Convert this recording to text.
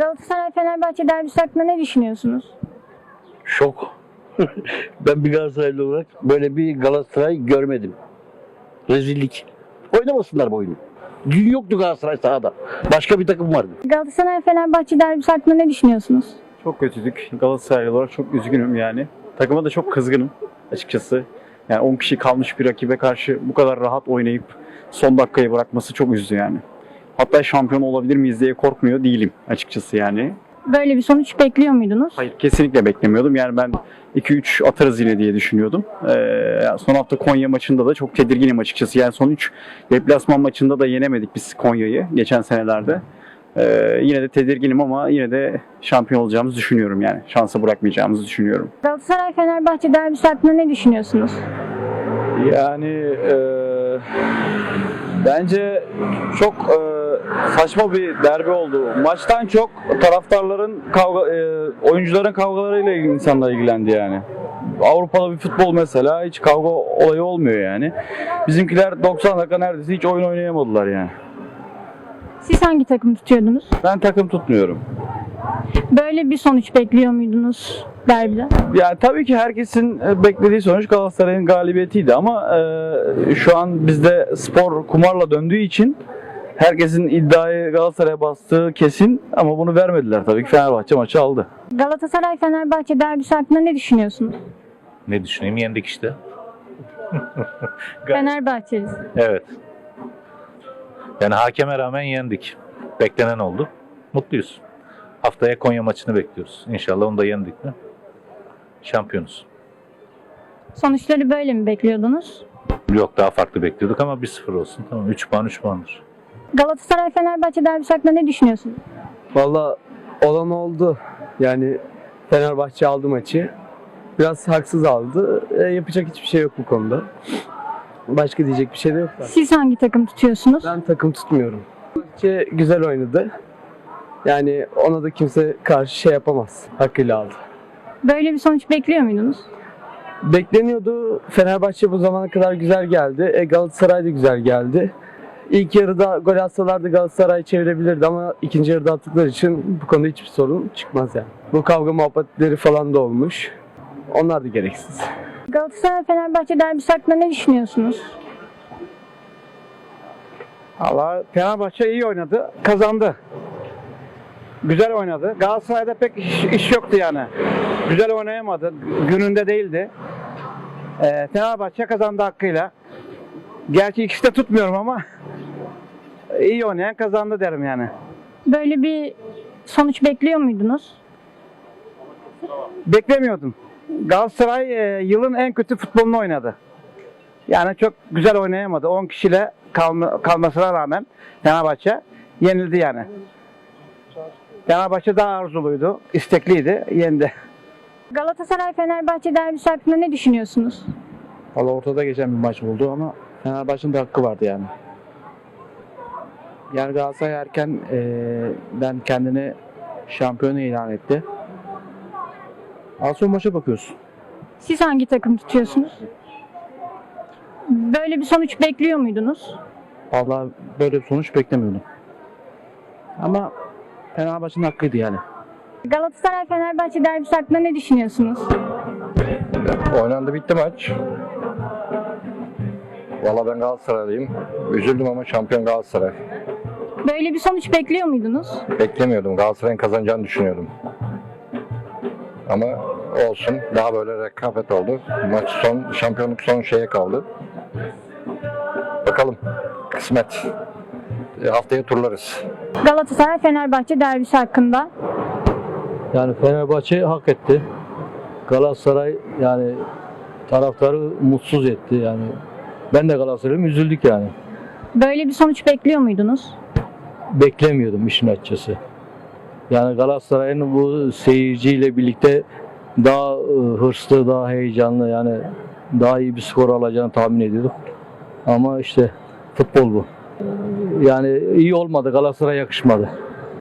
Galatasaray Fenerbahçe derbisi hakkında ne düşünüyorsunuz? Şok. ben bir Galatasaraylı olarak böyle bir Galatasaray görmedim. Rezillik. Oynamasınlar bu oyunu. Dün yoktu Galatasaray sahada. Başka bir takım vardı. Galatasaray Fenerbahçe derbisi hakkında ne düşünüyorsunuz? Çok kötüydük. Galatasaray olarak çok üzgünüm yani. Takıma da çok kızgınım açıkçası. Yani 10 kişi kalmış bir rakibe karşı bu kadar rahat oynayıp son dakikayı bırakması çok üzdü yani. Hatta şampiyon olabilir miyiz diye korkmuyor değilim açıkçası yani. Böyle bir sonuç bekliyor muydunuz? Hayır kesinlikle beklemiyordum. Yani ben 2-3 atarız yine diye düşünüyordum. Ee, son hafta Konya maçında da çok tedirginim açıkçası. Yani son 3 deplasman maçında da yenemedik biz Konya'yı geçen senelerde. Ee, yine de tedirginim ama yine de şampiyon olacağımızı düşünüyorum yani. Şansa bırakmayacağımızı düşünüyorum. Galatasaray Fenerbahçe derbisi hakkında ne düşünüyorsunuz? Yani e, bence çok e, saçma bir derbi oldu. Maçtan çok taraftarların kavga, e, oyuncuların kavgalarıyla insanlar ilgilendi yani. Avrupa'da bir futbol mesela hiç kavga olayı olmuyor yani. Bizimkiler 90 dakika neredeyse hiç oyun oynayamadılar yani. Siz hangi takım tutuyordunuz? Ben takım tutmuyorum. Böyle bir sonuç bekliyor muydunuz derbide? Yani tabii ki herkesin e, beklediği sonuç Galatasaray'ın galibiyetiydi ama e, şu an bizde spor kumarla döndüğü için herkesin iddiayı Galatasaray'a bastığı kesin ama bunu vermediler tabii ki Fenerbahçe maçı aldı. Galatasaray Fenerbahçe derbisi hakkında ne düşünüyorsunuz? Ne düşüneyim? Yendik işte. Fenerbahçeliyiz. Evet. Yani hakeme rağmen yendik. Beklenen oldu. Mutluyuz. Haftaya Konya maçını bekliyoruz. İnşallah onu da yendik mi? Şampiyonuz. Sonuçları böyle mi bekliyordunuz? Yok daha farklı bekliyorduk ama 1-0 olsun. Tamam 3 puan 3 puandır. Galatasaray Fenerbahçe derbisi hakkında ne düşünüyorsunuz? Valla olan oldu. Yani Fenerbahçe aldı maçı. Biraz haksız aldı. E, yapacak hiçbir şey yok bu konuda. Başka diyecek bir şey de yok. Siz hangi takım tutuyorsunuz? Ben takım tutmuyorum. Fenerbahçe güzel oynadı. Yani ona da kimse karşı şey yapamaz. Hakkıyla aldı. Böyle bir sonuç bekliyor muydunuz? Bekleniyordu. Fenerbahçe bu zamana kadar güzel geldi. E, Galatasaray da güzel geldi. İlk yarıda gol atsalardı Galatasaray çevirebilirdi ama ikinci yarıda attıkları için bu konuda hiçbir sorun çıkmaz yani. Bu kavga muhabbetleri falan da olmuş. Onlar da gereksiz. Galatasaray Fenerbahçe derbisi hakkında ne düşünüyorsunuz? Allah Fenerbahçe iyi oynadı, kazandı. Güzel oynadı. Galatasaray'da pek iş, iş yoktu yani. Güzel oynayamadı. Gününde değildi. Ee, Fenerbahçe kazandı hakkıyla. Gerçi ikisi de tutmuyorum ama iyi oynayan kazandı derim yani. Böyle bir sonuç bekliyor muydunuz? Beklemiyordum. Galatasaray e, yılın en kötü futbolunu oynadı. Yani çok güzel oynayamadı. 10 kişiyle kalma, kalmasına rağmen Fenerbahçe yenildi yani. Fenerbahçe daha arzuluydu, istekliydi, yendi. Galatasaray Fenerbahçe derbisi hakkında ne düşünüyorsunuz? Valla ortada geçen bir maç oldu ama Fenerbahçe'nin de hakkı vardı yani. Yani Galatasaray erken ben kendini şampiyon ilan etti. Az sonra maça bakıyoruz. Siz hangi takım tutuyorsunuz? Böyle bir sonuç bekliyor muydunuz? Vallahi böyle bir sonuç beklemiyordum. Ama Fenerbahçe'nin hakkıydı yani. Galatasaray Fenerbahçe derbisi hakkında ne düşünüyorsunuz? Oynandı bitti maç. Valla ben Galatasaraylıyım. Üzüldüm ama şampiyon Galatasaray. Böyle bir sonuç bekliyor muydunuz? Beklemiyordum. Galatasaray'ın kazanacağını düşünüyordum. Ama olsun. Daha böyle rekabet oldu. Maç son, şampiyonluk son şeye kaldı. Bakalım. Kısmet. E, Haftaya turlarız. Galatasaray Fenerbahçe derbisi hakkında Yani Fenerbahçe hak etti. Galatasaray yani taraftarı mutsuz etti yani. Ben de Galatasaray'ım üzüldük yani. böyle bir sonuç bekliyor muydunuz? Beklemiyordum işin açıkçası. Yani Galatasaray'ın bu seyirciyle birlikte daha e, hırslı, daha heyecanlı yani daha iyi bir skor alacağını tahmin ediyorduk. Ama işte futbol bu. Yani iyi olmadı, Galatasaray'a yakışmadı.